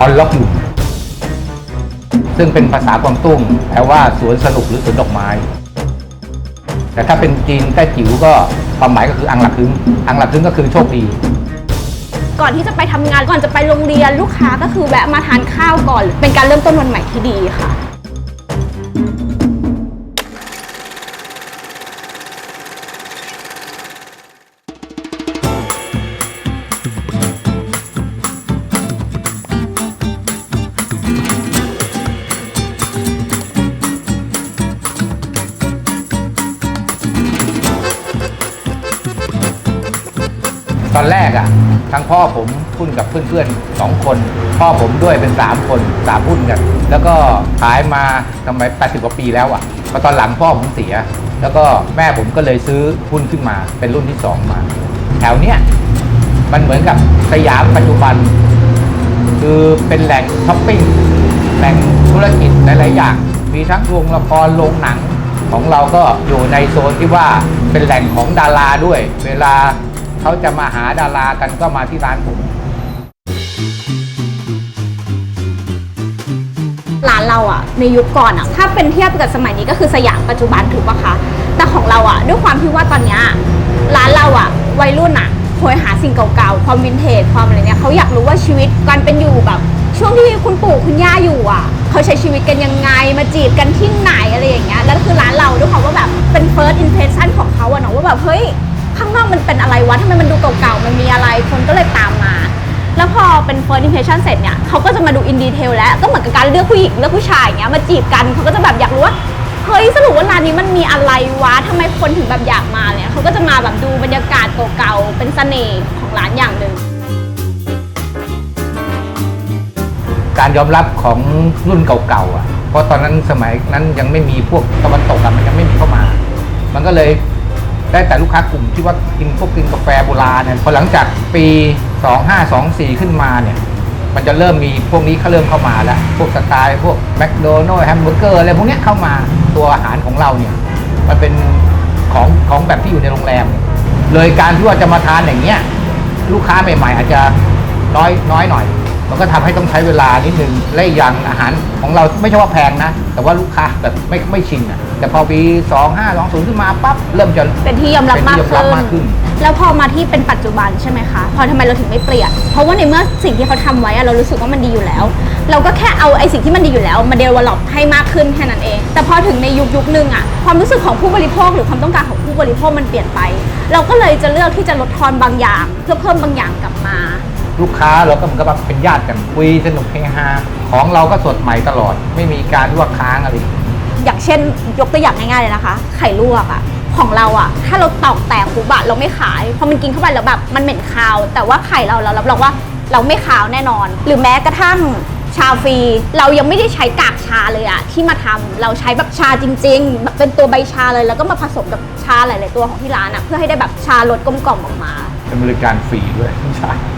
ออนล็อกหลุมซึ่งเป็นภาษากวางตุ้งแปลว่าสวนสนุกหรือสวนดอกไม้ แต่ถ้าเป็นจีนใต้จิ๋วก็ความหมายก็คืออังหลักคึงอังหลักคึงก็คือโชคดี ก่อนที่จะไปทำงานก่อนจะไปโรงเรียนลูกค้าก็คือแวะมาทานข้าวก่อน เป็นการเริ่มต้นวันใหม่ที่ดีค่ะ อนแรกอะ่ะทั้งพ่อผมหุ้นกับเพื่อนๆสองคน พ่อผมด้วยเป็น 3 คนสามหุ้นกัน แล้วก็ขายมาทำไม80กว่าปีแล้วอะ่ะพอตอนหลังพ่อผมเสีย แล้วก็แม่ผมก็เลยซื้อหุ้นขึ้นมาเป็นรุ่นที่ 2 มา แถวเนี้ยมันเหมือนกับสยามปัจจุบัน คือเป็นแหล่งช้อปปิ้งแหล่งธุรกิจหลายๆอย่าง มีทั้งโรงละครโรงหนังของเราก็อยู่ในโซนที่ว่าเป็นแหล่งของดาราด้วย เวลา เขาจะมาหาดารากันก็มาที่ร้านผมร้านเราอะในยุคก่อนอะถ้าเป็นเทียบกับสมัยนี้ก็คือสยามปัจจุบันถูกปะคะ แต่ของเราอะด้วยความที่ว่าตอนเนี้ยร้านเราอะวัยรุ่นอะโหยหาสิ่งเก่าๆ ความวินเทจความอะไรเนี่ยเขาอยากรู้ว่าชีวิตการเป็นอยู่แบบ ช่วงที่คุณปู่คุณย่าอยู่อะเขาใช้ชีวิตกันยังไงมาจีบกันที่ไหนอะไรอย่างเงี้ยแล้วคือร้านเราด้วยความว่า วะทำไมมันดูเก่าๆ มันมีอะไรคนก็เลยตามมา แล้วพอเป็น first impression เสร็จเนี่ยเขาก็จะมาดู in detail แล้วก็เหมือนกับการเลือกผู้หญิงเลือกผู้ชายอย่างเงี้ยมาจีบกันเขาก็จะแบบอยากรู้ว่าเฮ้ยสรุปว่าร้านนี้มันมีอะไรวะทำไมคนถึงแบบอยากมาเนี่ยเขาก็จะมาแบบดูบรรยากาศเก่าๆเป็นเสน่ห์ของร้านอย่างหนึ่งการยอมรับของรุ่นเก่าๆอะ เพราะตอนนั้นสมัยนั้นยังไม่มีพวกตะวันตกอะมันยังไม่มีเข้ามา มันก็เลย ได้แต่ลูกค้ากลุ่มที่ว่ากินพวกกินกาแฟโบราณเนี่ยพอหลังจากปี 2524 ขึ้นมาเนี่ย มันจะเริ่มมีพวกนี้เขาเริ่มเข้ามาแล้ว พวกสไตล์พวกแมคโดนัลด์แฮมเบอร์เกอร์อะไรพวกเนี้ยเข้ามาตัวอาหารของเราเนี่ย มันเป็นของของแบบที่อยู่ในโรงแรม เลยการที่ว่าจะมาทานอย่างเงี้ยลูกค้าใหม่ๆ อาจจะน้อยน้อยหน่อย มันก็ทำให้ต้องใช้เวลานิดนึงและอีกอย่างอาหารของเราไม่ใช่ว่าแพงนะ แต่ว่าลูกค้าแบบไม่ไม่ชินอะแต่พอปี 25 20 ขึ้นมาปั๊บเริ่มจะเป็นที่ยอมรับเป็นมากที่ยอมรับขึ้นมากขึ้น แล้วพอมาที่เป็นปัจจุบันใช่ไหมคะ พอทำไมเราถึงไม่เปลี่ยน เพราะว่าในเมื่อสิ่งที่เขาทำไว้อะเรารู้สึกว่ามันดีอยู่แล้ว เราก็แค่เอาไอ้สิ่งที่มันดีอยู่แล้ว มาเดเวลลอปให้มากขึ้นแค่นั้นเอง แต่พอถึงในยุคยุคนึงอะความรู้สึกของผู้บริโภคหรือความต้องการของผู้บริโภคมันเปลี่ยนไป เราก็เลยจะเลือกที่จะลดทอนบางอย่าง เพื่อเพิ่มบางอย่างกลับมา ลูกค้าเราก็เหมือนกับว่าเป็นญาติกันคุยสนุกเฮฮาของเราก็สดใหม่ตลอด ไม่มีการที่ว่าค้างอะไรอย่างเช่น ยกตัวอย่างง่ายๆเลยนะคะ ไข่ลวกอะของเราอะถ้าเราตอกแตกปุ๊บอะเราไม่ขายพอมันกินเข้าไปแล้วแบบมันเหม็นคาว แต่ว่าไข่เราเรารับรองว่าเราไม่คาวแน่นอน หรือแม้กระทั่งชาฟรีเรายังไม่ได้ใช้กากชาเลยอะที่มาทำเราใช้แบบชาจริงๆแบบเป็นตัวใบชาเลย แล้วก็มาผสมกับชาหลาย ๆ ตัวของที่ร้านอะเพื่อให้ได้แบบชารสกลมกล่อมออกมาเป็นบริการฟรีด้วยใช่และไอ้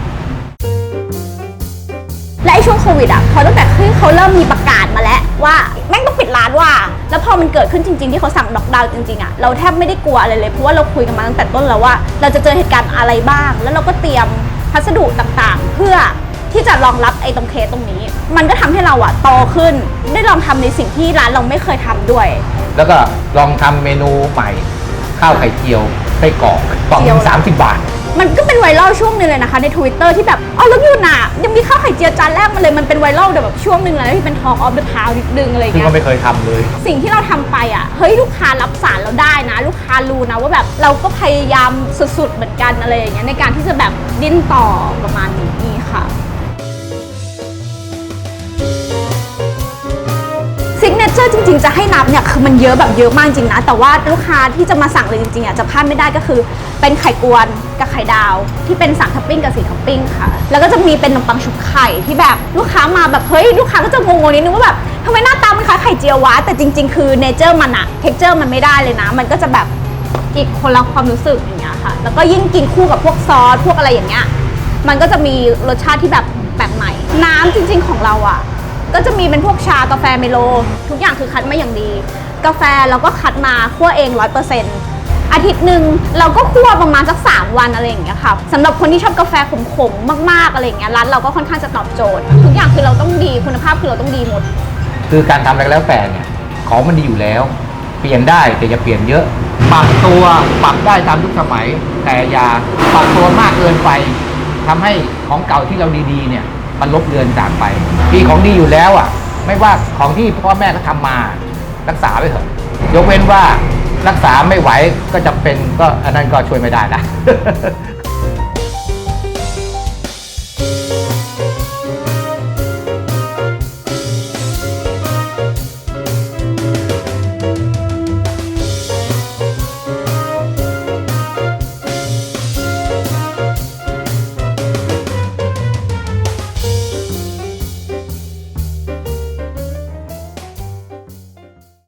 ช่วงโควิดอะพอตั้งแต่ที่เขาเริ่มมีประกาศมาแล้วว่าแม่งต้องปิดร้านว่ะแล้วพอมันเกิดขึ้นจริง ๆ ที่เขาสั่งล็อกดาวน์จริงๆอะเราแทบไม่ได้กลัวอะไรเลยเพราะว่าเราคุยกันมาตั้งแต่ต้นแล้วว่า เราจะเจอเหตุการณ์อะไรบ้าง แล้วเราก็เตรียมพัสดุต่างๆ เพื่อที่จะรองรับไอ้ตรงเคสตรงนี้ มันก็ทำให้เราอะโตขึ้น ได้ลองทำในสิ่งที่ร้านเราไม่เคยทำด้วย แล้วก็ลองทำเมนูใหม่ ข้าวไข่เจียวไส้กรอกกล่องหนึ่งสามสิบบาท มันก็เป็นไวรัลช่วงหนึงเลยนะคะใน Twitter ที่แบบอ๋อแล้วอยู่น่ะยังมีข้าวไข่เจียวจานแรกมาเลยมันเป็นไวรัลแบบช่วงหนึ่งเลยนะที่เป็น Talk of the Town นิดนึงอะไรอย่างซึ่งเงี้ยก็ไม่เคยทำเลย สิ่งที่เราทำไปอะ เฮ้ย ลูกค้ารับสารเราได้นะ ลูกค้ารู้นะว่าแบบเราก็พยายามสุดๆเหมือนกันอะไรอย่างเงี้ยในการที่จะแบบดิ้นต่อประมาณนี้ อร์จริง ๆ จะให้นับเนี่ยคือมันเยอะแบบเยอะมากจริงนะ แต่ว่าลูกค้าที่จะมาสั่งเลยจริงๆอะจะพลาดไม่ได้ก็คือ เป็นไข่กวนกับไข่ดาว ที่เป็นสามท็อปปิ้งกับสี่ท็อปปิ้งค่ะ แล้วก็จะมีเป็นขนมปังชุบไข่ที่แบบลูกค้ามาแบบเฮ้ยลูกค้าก็จะงงๆนิดนึงว่าแบบทำไมหน้าตามันคล้ายไข่เจียววะแต่จริง ๆ คือเนเจอร์มันอะเท็กเจอร์มันไม่ได้เลยนะ มันก็จะแบบอีกคนละความรู้สึกอย่างเงี้ยค่ะ แล้วก็ยิ่งกินคู่กับพวกซอสพวกอะไรอย่างเงี้ยมันก็จะมีรสชาติที่แบบแปลกใหม่ น้ำจริง ๆของเราอะ ก็จะมีเป็นพวกชากาแฟเมโล ทุกอย่างคือคัดมาอย่างดี กาแฟเราก็คัดมาคั่วเองร้อยเปอร์เซ็นต์อาทิตย์หนึ่งเราก็คั่วประมาณสักสามวันอะไรอย่างเงี้ยค่ะสำหรับคนที่ชอบกาแฟขมๆมากๆอะไรอย่างเงี้ยร้านเราก็ค่อนข้างจะตอบโจทย์ ทุกอย่างคือเราต้องดีคุณภาพคือเราต้องดีหมด คือการทำอะไรก็แล้วแต่เนี่ยของมันดีอยู่แล้ว เปลี่ยนได้แต่อย่าเปลี่ยนเยอะปรับตัวปรับได้ตามยุคสมัย แต่อย่าปรับตัวมากเกินไปทำให้ของเก่าที่เราดีๆเนี่ย มันลบเลือนจากไปมีของดีอยู่แล้วอะ ไม่ว่าของที่พ่อแม่เขาทำมารักษาไว้เถอะ ยกเว้นว่ารักษาไม่ไหวก็จะเป็นก็อันนั้นก็ช่วยไม่ได้นะ